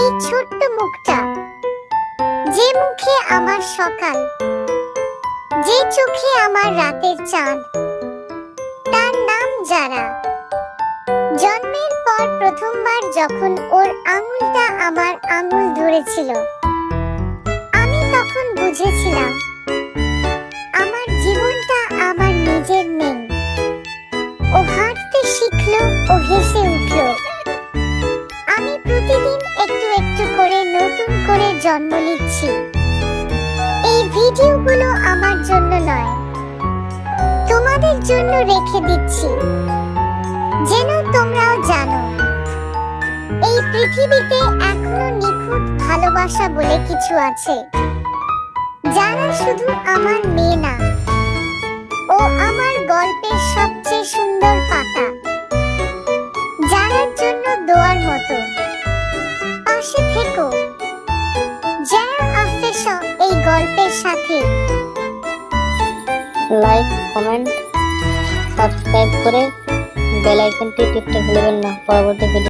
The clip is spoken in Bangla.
এই ছোট্ট মুখটা যে মুখে আমার সকাল, যে চোখে আমার রাতের চাঁদ, তার নাম যারা। জন্মের পর প্রথমবার যখন ওর আঙুলটা আমার আঙুল ধরেছিল, আমি তখন বুঝেছিলাম আমার জীবনটা আমার নিজের নেই। ও হাঁটতে শিখলো, ও হেসে নতুন করে জন্ম নিচ্ছি। এই ভিডিওগুলো আমার জন্য নয়, তোমাদের জন্য রেখে দিচ্ছি। যেন তোমরাও জানো, এই পৃথিবীতে এখনও নিখুঁত ভালোবাসা বলে কিছু আছে, যারা শুধু আমার মেয়ে না, ও আমার গল্পের সবচেয়ে সুন্দর পাতা। যারার জন্য দোয়ার মতো, পাশে থেকো। গল্পের সাথে। লাইক কমেন্ট সাবস্ক্রাইব করে বেল আইকনটি টিপতে ভুলবেন না। পরবর্তী ভিডিও